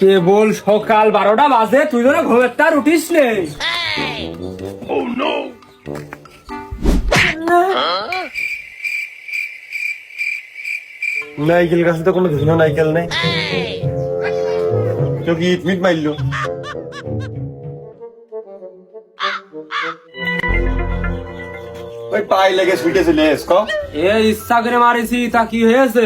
কেবল সকাল বারোটা বাজে? তুই ধরে ঘুমের তার উঠিস নে। নাইকেল গাছে তো কোনো কিছু না নাইকেল নেই। তো কি ইট মিট মারলো ওই পাই লেগে ছুটে চলে ক? এ ইচ্ছা করে মারিছি তা কি হয়েছে?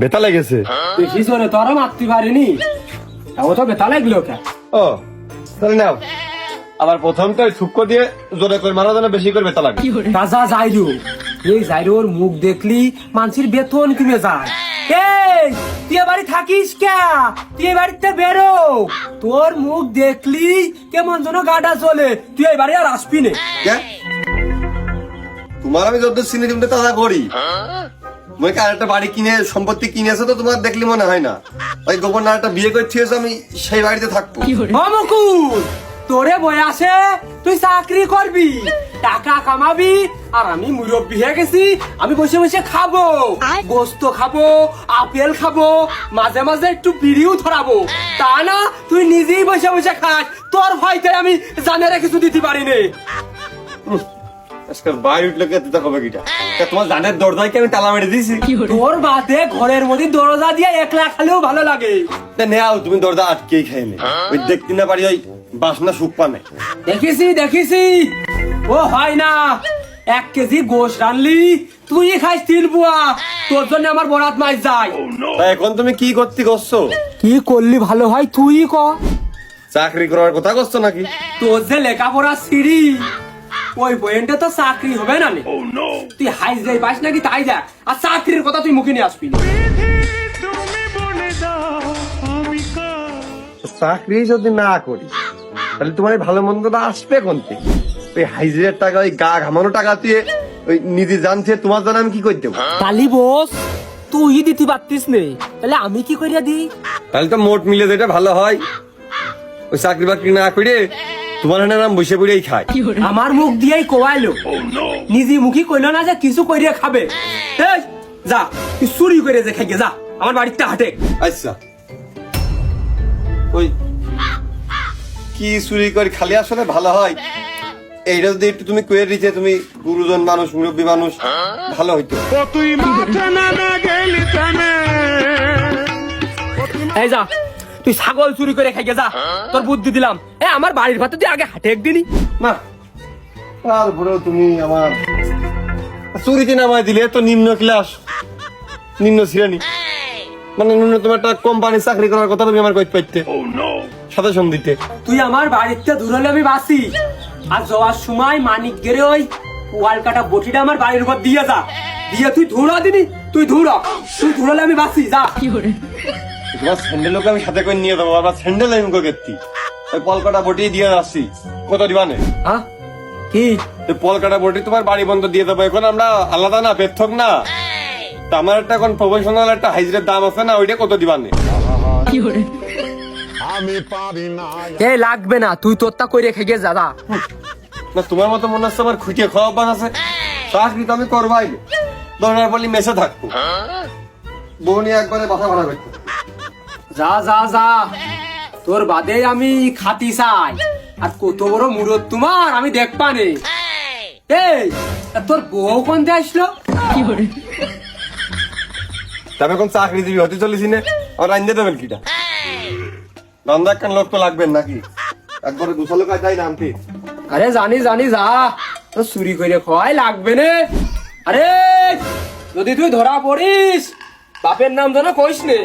বেতা লেগেছে। বেশি চলে তোরা মারতে পারিনি। তাও তো বেতা লাগল কে? ও তাহলে নাও। আবার প্রথম তো থুক্কো দিয়ে জোরে করে মারা যেন বেশি করে বেতা লাগে তাজা যাইরু। এই যাইরুর মুখ দেখলি মানুষের বেতন কমে যায়। এই তুই বাড়ি থাকিস কে? তুই এই বাড়িতে বেরো। তোর মুখ দেখলি কেমন যেন গাডা চলে তুই এই বাড়ি আর আসবি নে। কে? তোমার আমি যত চিনি তুমি তাজা করি মই কি আরেকটা বাড়ি কিনে সম্পত্তি কিনেছে তো তোমার দেখলি মনে হয় না। ওই গোপন একটা বিয়ে করে থিয়েছে আমি সেই বাড়িতে থাকব। ও মুকুল তোরে বয়াসে তুই চাকরি করবি টাকা কামাবি আর আমি মুরব্বী হয়ে গেছি আমি বসে বসে খাব গোস্ত খাব আপেল খাব মাঝে মাঝে একটু বিড়িও ধরাবো। তা না তুই নিজেই বসে বসে খাস তোর ভয়তে আমি জানারে কিছু দিতে পারি নে আজকাল বাইরে উঠলে কে দিতে হবে তোমার জানের দরজায় কি আমি তালা মেরে দিয়েছি? তোর বাদে ঘরের মধ্যে দরজা দিয়ে একলা খালেও ভালো লাগে। নেও তুমি দরজা আটকেই খাইলে ওই দেখতে না পারি ওই বাসনা সুখ পানে দেখিছি দেখিছি। ও হয় না। এক কেজি গোশ রানলি তুই খাইস তিল বুয়া। তোর জন্য আমার বরাত মাছ যায়। এখন তুমি কি করতে করছ? কি করলি ভালো হয় তুই ক। চাকরি করার কথা করছ নাকি? তোর যে লেখাপড়া সিঁড়ি ওই পয়েন্টে তো চাকরি হবে না নে। তুই হাই যাই পাস নাকি তাই যা আর চাকরির কথা তুই মুখে নিয়ে আসবি চাকরি যদি না করি তাহলে তোমার এই ভালো মন্দটা আসবে কোন থেকে? ওই হাইজিরের টাকা ওই গা ঘামানো টাকা দিয়ে ওই নিজে জানছে তোমার জানা আমি কি করে দেবো কালি বস তুই দিতে পারতিস নে। তাহলে আমি কি করিয়া দিই? তাহলে তো মোট মিলে যেটা ভালো হয়। ওই চাকরি বাকরি না করে তোমার হানে নাম বসে পড়েই খায়। আমার মুখ দিয়েই কোয়াইলো। নিজে মুখী কইলো না যে কিছু করিয়া খাবে। এই, যা তুই চুরি করে যে খাইকে যা আমার বাড়িতে হাটে। আচ্ছা। ওই কি চুরি করে খালি আসলে ভালো হয়? এইটা যদি একটু তুমি কয়ে দিতে তুমি গুরুজন মানুষ মুরব্বী মানুষ ভালো হইতো। তুই মাঠে নামে গেলি এই যা তুই ছাগল চুরি করে খাইকে যা। তোর বুদ্ধি দিলাম। এ আমার বাড়ির ভাতে তুই আগে হাটে একদিনই না তারপরেও তুমি আমার চুরিতে নামায় দিলে তো নিম্ন ক্লাস। নিম্ন শ্রেণি মানে ন্যূনতম একটা কোম্পানি চাকরি করার কথা তুমি আমার কইতে পাইতে সাথে সন্ধিতে তুই আমার বাড়িতে ধুরলে আমি বাসি আর যাওয়ার সময় মানিক গেরে ওই ওয়াল কাটা বটিটা আমার বাড়ির উপর দিয়ে যা। দিয়ে তুই ধুরা দিনি তুই ধুরা তুই ধুরালে আমি বাসি যা। তোমার স্যান্ডেলকে আমি সাথে করে নিয়ে যাব আবার স্যান্ডেল আমি কেতি ওই পলকাটা বটি দিয়ে যাচ্ছি কত দিবানে হ্যাঁ কি? পলকাটা বটি তোমার বাড়ি বন্ধ দিয়ে দেবো এখন আমরা আলাদা না পেথক না। তা আমার একটা এখন প্রফেশনাল একটা হাইজের দাম আছে না ওইটা কত দিবানে আমি পারি না। এ লাগবে না তুই তোরটা করে খেয়ে যা যা। না তোমার মতো মনে হচ্ছে আমার খুঁটিয়ে খাওয়া অভ্যাস আছে। চাকরি তো আমি করবাই। দরকার পড়লে মেসে থাকব। বউ নিয়ে একবারে মাথা ভাড়া করতে। যা যা যা। তোর বাদে আমি খাতি চাই। আর কত বড় মুরত তোমার আমি দেখবা নে। এই তোর বউ কোন তবে এখন চাকরি দিবি হতে চলেছি না। আমার রান্ধে দেবেন কিটা? রান্দা একখান লোক তো লাগবেন নাকি? একবারে গুছালো কাজ যাই নামতে আরে জানি জানি যা। তো চুরি করে খাওয়াই লাগবে নে। আরে যদি তুই ধরা পড়িস বাপের নাম যেন কইস নে।